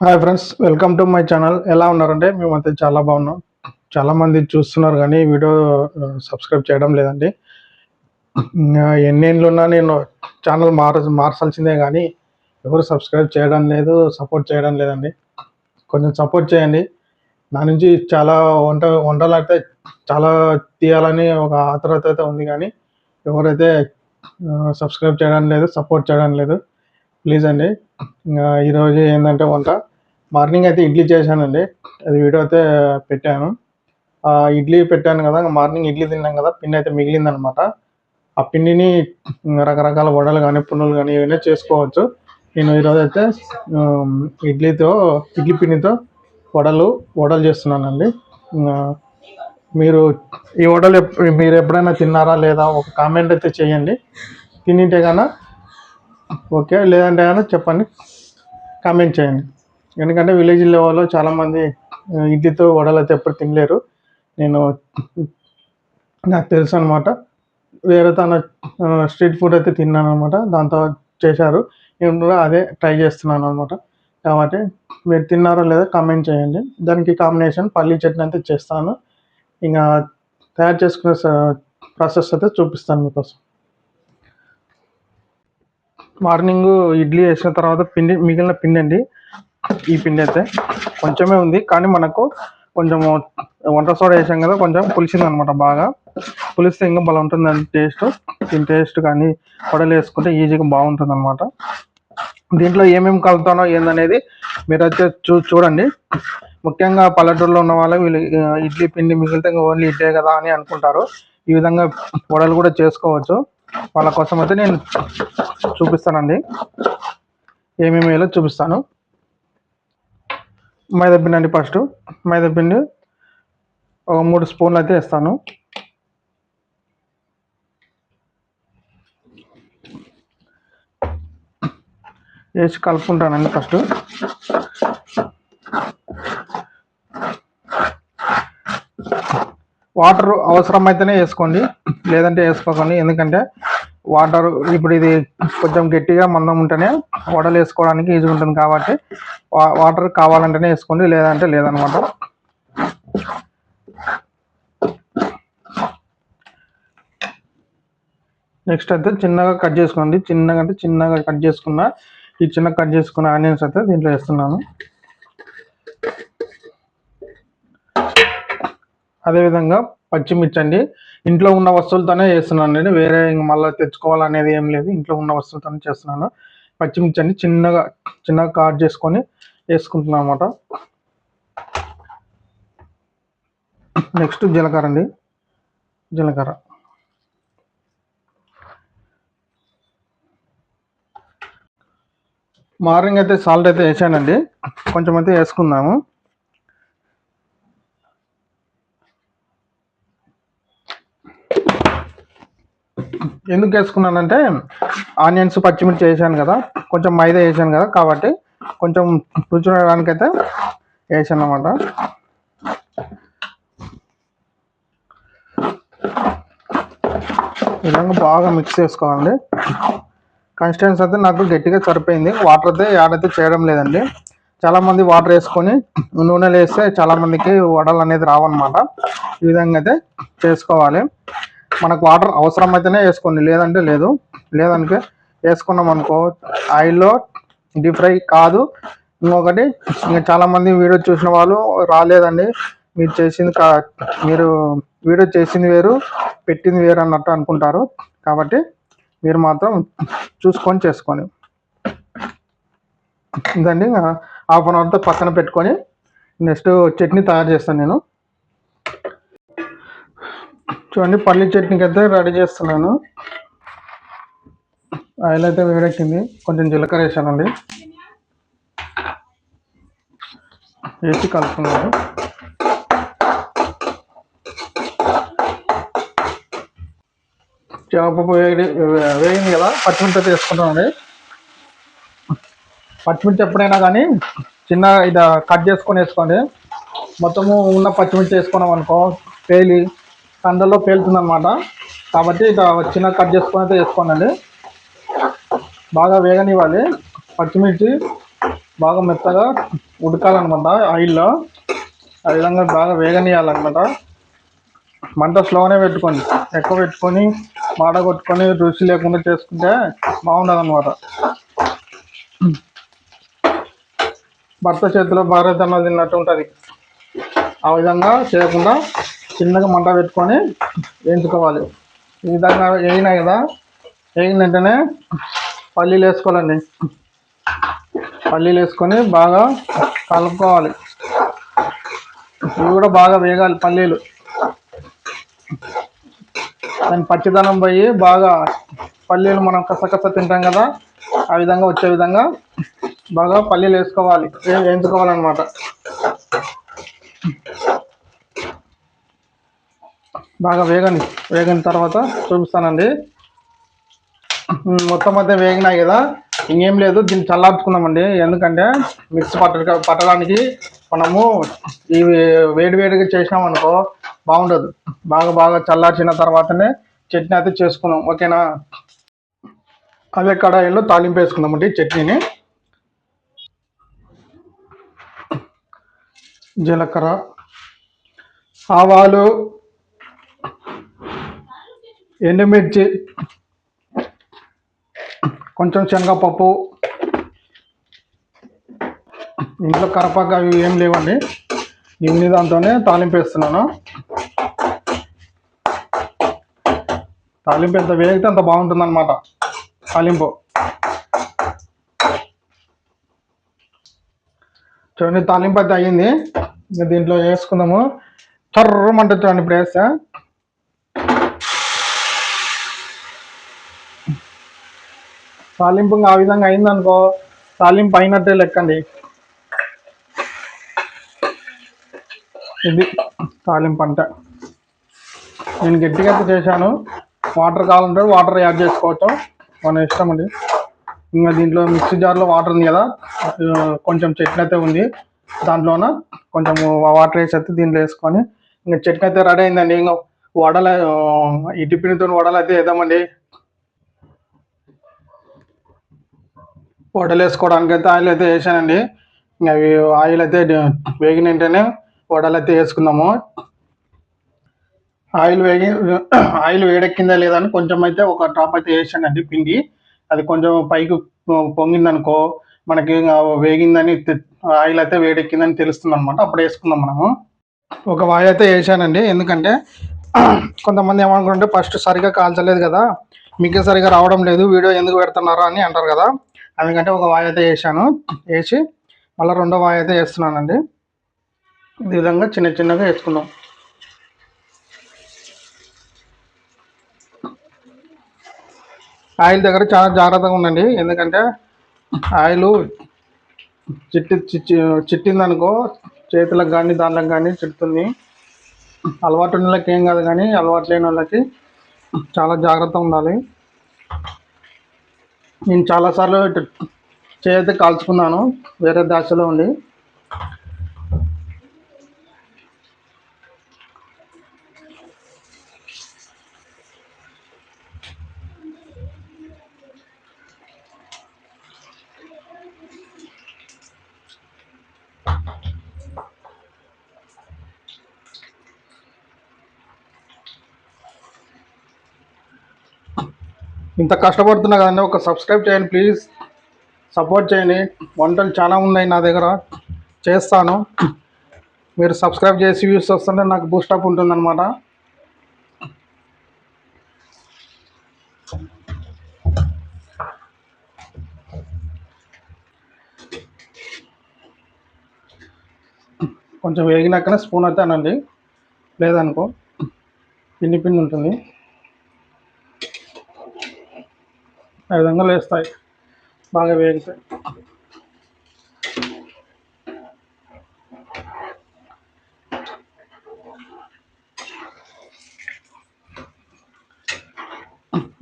Hi friends welcome to my channel ఎలా ఉన్నారంటే మేమైతే చాలా బాగున్నాం. చాలామంది చూస్తున్నారు కానీ వీడియో సబ్స్క్రైబ్ చేయడం లేదండి. ఇంకా ఎన్నేళ్ళు ఉన్నా నేను ఛానల్ మార మార్చాల్సిందే కానీ ఎవరు సబ్స్క్రైబ్ చేయడం లేదు సపోర్ట్ చేయడం లేదండి. కొంచెం సపోర్ట్ చేయండి. నా నుంచి చాలా వంట వంటలు అయితే చాలా తీయాలని ఒక ఆతరత అయితే ఉంది కానీ ఎవరైతే సబ్స్క్రైబ్ చేయడం లేదు సపోర్ట్ చేయడం లేదు ప్లీజ్ అండి. ఇంకా ఈరోజు ఏంటంటే వంట. మార్నింగ్ అయితే ఇడ్లీ చేశానండి. అది వీడియో అయితే పెట్టాను. ఆ ఇడ్లీ పెట్టాను కదా మార్నింగ్ ఇడ్లీ తిన్నాం కదా పిండి అయితే మిగిలిందనమాట. ఆ పిండిని రకరకాల వడలు కానీ పునులు కానీ ఏమైనా చేసుకోవచ్చు. నేను ఈరోజు అయితే ఇడ్లీతో ఇడ్లీ పిండితో వడలు వడలు చేస్తున్నానండి. మీరు ఈ వడలు మీరు ఎప్పుడైనా తిన్నారా లేదా ఒక కామెంట్ అయితే చేయండి. తినింటే కన్నా ఓకే లేదంటే కానీ చెప్పండి. కామెంట్ చేయండి. ఎందుకంటే విలేజ్ లెవెల్లో చాలామంది ఇడ్లీతో వడలు అయితే ఎప్పుడు తినలేరు. నేను నాకు తెలుసు అనమాట వేరే తన స్ట్రీట్ ఫుడ్ అయితే తిన్నాను అనమాట దాంతో చేశారు. నేను కూడా అదే ట్రై చేస్తున్నాను అనమాట కాబట్టి మీరు తిన్నారో లేదో కామెంట్ చేయండి. దానికి కాంబినేషన్ పల్లీ చట్నీ అయితే చేస్తాను. ఇంకా తయారు చేసుకునే ప్రాసెస్ అయితే చూపిస్తాను మీకోసం. మార్నింగ్ ఇడ్లీ వేసిన తర్వాత పిండి మిగిలిన పిండి అండి ఈ పిండి అయితే కొంచెమే ఉంది కానీ మనకు కొంచెం వంట సోడా వేసాం కదా కొంచెం పులిసింది అనమాట బాగా. పులిస్తే ఇంకా బాగా ఉంటుందండి టేస్ట్. దీని టేస్ట్ కానీ వడలు వేసుకుంటే ఈజీగా బాగుంటుంది అనమాట దీంట్లో ఏమేమి కలుతానో ఏందనేది మీరు అయితే చూ చూడండి. ముఖ్యంగా పల్లెటూరులో ఉన్న వాళ్ళకి వీళ్ళు ఇడ్లీ పిండి మిగిలితే ఇంకా ఓన్లీ ఇడ్లే కదా అని అనుకుంటారు. ఈ విధంగా వడలు కూడా చేసుకోవచ్చు. వాళ్ళ కోసం అయితే నేను చూపిస్తానండి. ఏమేమి వేయాలో చూపిస్తాను. మైదాపిండి అండి ఫస్ట్. మైదాపిండి ఒక మూడు స్పూన్లు అయితే వేస్తాను. వేసి కలుపుకుంటానండి ఫస్ట్. వాటర్ అవసరమైతేనే వేసుకోండి లేదంటే వేసుకోకండి. ఎందుకంటే వాటర్ ఇప్పుడు ఇది కొంచెం గట్టిగా మందం ఉంటేనే వడలు వేసుకోవడానికి ఈజీ ఉంటుంది కాబట్టి వా- వాటర్ కావాలంటేనే వేసుకోండి లేదంటే లేదనమాట. నెక్స్ట్ అయితే చిన్నగా కట్ చేసుకోండి. చిన్నగా అంటే చిన్నగా కట్ చేసుకున్న ఈ చిన్న కట్ చేసుకున్న ఆనియన్స్ అయితే దీంట్లో వేస్తున్నాను. అదేవిధంగా పచ్చిమిర్చి అండి ఇంట్లో ఉన్న వస్తువులతోనే చేస్తున్నాను నేను. వేరే మళ్ళీ తెచ్చుకోవాలనేది ఏం లేదు. ఇంట్లో ఉన్న వస్తువులతోనే చేస్తున్నాను. పచ్చిమిర్చి అండి చిన్నగా చిన్నగా కట్ చేసుకొని వేసుకుంటున్నాను అనమాట నెక్స్ట్ జీలకర్ర అండి. జీలకర్ర. మార్నింగ్ అయితే సాల్ట్ అయితే వేసానండి. కొంచెం అయితే వేసుకుందాము. ఎందుకు వేసుకున్నానంటే ఆనియన్స్ పచ్చిమిర్చి వేసాను కదా కొంచెం మైదా వేసాను కదా కాబట్టి కొంచెం రుచి అయితే వేసాను అనమాట ఈ విధంగా బాగా మిక్స్ చేసుకోవాలండి. కన్స్టెన్స్ అయితే నాకు గట్టిగా సరిపోయింది. వాటర్ అయితే యాడ్ అయితే చేయడం లేదండి. చాలామంది వాటర్ వేసుకొని నూనెలు వేస్తే చాలామందికి వడలు అనేది రావన్నమాట. ఈ విధంగా అయితే చేసుకోవాలి. మనకు వాటర్ అవసరం అయితేనే వేసుకోండి. లేదంటే లేదు. లేదంటే వేసుకున్నాం అనుకో. ఆయిల్లో డీప్ ఫ్రై కాదు. ఇంకొకటి ఇంకా చాలామంది వీడియో చూసిన వాళ్ళు రాలేదండి. మీరు చేసింది కా మీరు వీడియో చేసింది వేరు పెట్టింది వేరు అన్నట్టు అనుకుంటారు. కాబట్టి మీరు మాత్రం చూసుకొని చేసుకొని ఇదండి. హాఫ్ అన్ అవర్తో పక్కన పెట్టుకొని నెక్స్ట్ చట్నీ తయారు చేస్తాను నేను. చూడండి పల్లి చట్నీకి అయితే రెడీ చేస్తున్నాను. ఆయిల్ అయితే వేడెక్కింది. కొంచెం జీలకర్ర వేసానండి. వేసి కలుపుకున్నాను చేప వేడి వేయింది కదా పచ్చిమిర్చి అయితే వేసుకుంటామండి పచ్చిమిర్చి ఎప్పుడైనా కానీ చిన్న ఇది కట్ చేసుకొని వేసుకోండి. మొత్తము ఉన్న పచ్చిమిర్చి వేసుకున్నాం అనుకో పేలి కండల్లో పేలుతుంది అనమాట కాబట్టి ఇక చిన్న కట్ చేసుకొని అయితే వేసుకోనండి. బాగా వేగనివ్వాలి. పచ్చిమిర్చి బాగా మెత్తగా ఉడకాలన్నమాట ఆయిల్లో. ఆ విధంగా బాగా వేగనియాలన్నమాట మంట స్లోనే పెట్టుకోండి. ఎక్కువ పెట్టుకొని మాడ కొట్టుకొని రుచి లేకుండా చేసుకుంటే బాగుండదు అనమాట భర్త చేతిలో భారత్ తన తిన్నట్టు ఉంటుంది. ఆ విధంగా చేయకుండా చిన్నగా మంట పెట్టుకొని వేయించుకోవాలి. ఈ విధంగా వేగినాయి కదా వేగిన వెంటనే పల్లీలు వేసుకోవాలండి. పల్లీలు వేసుకొని బాగా కలుపుకోవాలి. ఇవి కూడా బాగా వేగాలి పల్లీలు. దాని పచ్చిదనం పోయి బాగా పల్లీలు మనం కసకస తింటాం కదా ఆ విధంగా వచ్చే విధంగా బాగా పల్లీలు వేసుకోవాలి వేయించుకోవాలన్నమాట బాగా వేగని వేగిన తర్వాత చూపిస్తానండి. మొత్తం అయితే వేగినాయి కదా. ఇంకేం లేదు దీన్ని చల్లార్చుకుందామండి. ఎందుకంటే మిక్స్ పట్ట పట్టడానికి మనము ఇవి వేడివేడిగా చేసినాం అనుకో బాగుండదు. బాగా బాగా చల్లార్చిన తర్వాతనే చట్నీ అయితే చేసుకున్నాం. ఓకేనా? అదే కడాయిలో తాలింపు వేసుకుందామండి చట్నీని. జీలకర్ర ఆవాలు ఎండుమిర్చి కొంచెం శనగపప్పు ఇంట్లో కరపాకు అవి ఏం లేవండి. ఇన్ని దాంతోనే తాలింపు వేస్తున్నాను. తాలింపు ఎంత వేగితే అంత బాగుంటుందన్నమాట. తాలింపు. చూడండి తాలింపు అయితే అయ్యింది. దీంట్లో వేసుకుందాము. చర్రమంటే చూడండి ఇప్పుడు వేస్తే. తాలింపు ఇంకా ఆ విధంగా అయిందనుకో తాలింపు అయినట్టే లెక్కండి. ఇది తాలింపు అంటే. నేను గట్టిగా అయితే చేశాను. వాటర్ కావాలంటే వాటర్ యాడ్ చేసుకోవచ్చు. మన ఇష్టం అండి. ఇంకా దీంట్లో మిక్సీ జార్లో వాటర్ ఉంది కదా కొంచెం చట్నీ అయితే ఉంది. దాంట్లోన కొంచెం వాటర్ వేసి అయితే దీంట్లో వేసుకొని ఇంకా చట్నీ అయితే రెడీ అయిందండి. ఇంకా వడల ఈ టిఫిన్తో వడలు అయితే వేద్దామండి. వడలు వేసుకోవడానికి అయితే ఆయిల్ అయితే వేసానండి. ఇంకా అవి ఆయిల్ అయితే వేగిన వెంటనే వడలు అయితే వేసుకుందాము. ఆయిల్ వేగి ఆయిల్ వేడెక్కిందా లేదా అని కొంచెం అయితే ఒక డ్రాప్ అయితే వేసానండి పిండి. అది కొంచెం పైకి పొంగిందనుకో మనకి వేగిందని ఆయిల్ అయితే వేడెక్కిందని తెలుస్తుంది అనమాట అప్పుడు వేసుకుందాం మనము. ఒక వాయి అయితే వేసానండి. ఎందుకంటే కొంతమంది ఏమనుకుంటే ఫస్ట్ సరిగా కాల్చలేదు కదా మీకే సరిగా రావడం లేదు వీడియో ఎందుకు పెడుతున్నారా అని అంటారు కదా. అందుకంటే ఒక వాయి అయితే వేసాను. వేసి మళ్ళీ రెండో వాయి అయితే వేస్తున్నానండి. ఈ విధంగా చిన్న చిన్నగా వేసుకుందాం. ఆయిల్ దగ్గర చాలా జాగ్రత్తగా ఉండండి. ఎందుకంటే ఆయిల్ చిట్టి చిట్టిందనుకో చేతులకు కానీ దాంట్లోకి కానీ చిట్టుతుంది అలవాటు ఉన్న వాళ్ళకి ఏం కాదు కానీ అలవాటు లేని వాళ్ళకి చాలా జాగ్రత్తగా ఉండాలి. నేను చాలాసార్లు ఇటు కాల్చుకున్నాను వేరే దాశలో ఉండి ఇంత కష్టపడుతున్నా కదండి ఒక సబ్స్క్రైబ్ చేయండి ప్లీజ్. సపోర్ట్ చేయండి. వంటలు చాలా ఉన్నాయి నా దగ్గర. చేస్తాను. మీరు సబ్స్క్రైబ్ చేసి వ్యూస్ వస్తుంటే నాకు బూస్టప్ ఉంటుందన్నమాట. కొంచెం వేగినాకనే స్పూన్ అయితే అనండి. లేదనుకో. పిండి పిండి ఉంటుంది. ఆ విధంగా లేస్తాయి. బాగా వేగుతాయి.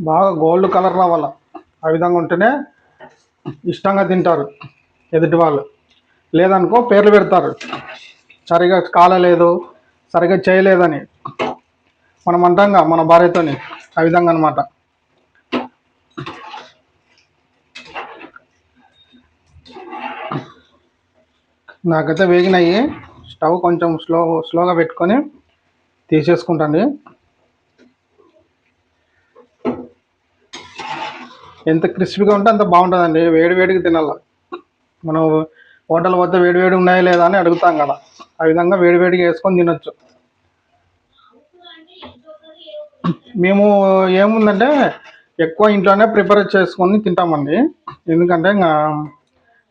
బాగా గోల్డ్ కలర్ రావాల? ఆ విధంగా ఉంటేనే ఇష్టంగా తింటారు ఎదుటి వాళ్ళు. లేదనుకో పేర్లు పెడతారు. సరిగా కాలలేదు సరిగా చేయలేదని. మనం అంటాంగా మన భార్యతోని. ఆ విధంగా అనమాట నాకైతే వేగినాయి. స్టవ్ కొంచెం స్లో స్లోగా పెట్టుకొని తీసేసుకుంటాను ఎంత క్రిస్పీగా ఉంటే అంత బాగుంటుందండి. వేడి వేడికి తినాల. మనం హోటల్ పోతే వేడి వేడి ఉన్నాయా లేదా అని అడుగుతాం కదా. ఆ విధంగా వేడి వేడిగా వేసుకొని తినొచ్చు. మేము ఏముందంటే ఎక్కువ ఇంట్లోనే ప్రిపేర్ చేసుకొని తింటామండి. ఎందుకంటే ఇంకా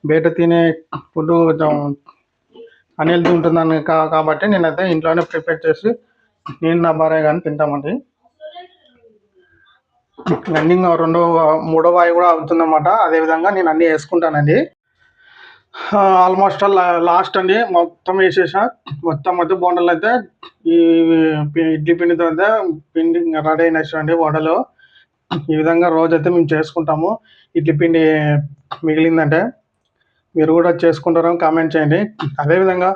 బయట తినే ఫుడ్ కొంచెం అన్హెల్తీ ఉంటుందని కా- కాబట్టి నేనైతే ఇంట్లోనే ప్రిపేర్ చేసి నేను నా భార్య కానీ తింటామండి. రన్నింగ్ రెండో మూడో వాయి కూడా అవుతుందన్నమాట. అదేవిధంగా నేను అన్నీ వేసుకుంటానండి. ఆల్మోస్ట్ లాస్ట్ అండి మొత్తం వేసేసా. మొత్తం అయితే బోండాలు అయితే ఈ ఇడ్లీ పిండితో అయితే పిండి రెడీ అయినచ్చండి వడలు ఈ విధంగా రోజైతే మేము చేసుకుంటాము. ఇడ్లీ పిండి మిగిలిందంటే మీరు కూడా చేసుకుంటారని కామెంట్ చేయండి. అదేవిధంగా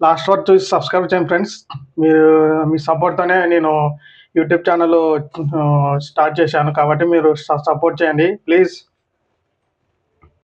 లాస్ట్ వరకు చూసి సబ్స్క్రైబ్ చేయండి ఫ్రెండ్స్ మీరు మీ సపోర్ట్తోనే నేను యూట్యూబ్ ఛానల్ స్టార్ట్ చేశాను. కాబట్టి మీరు సపోర్ట్ చేయండి. ప్లీజ్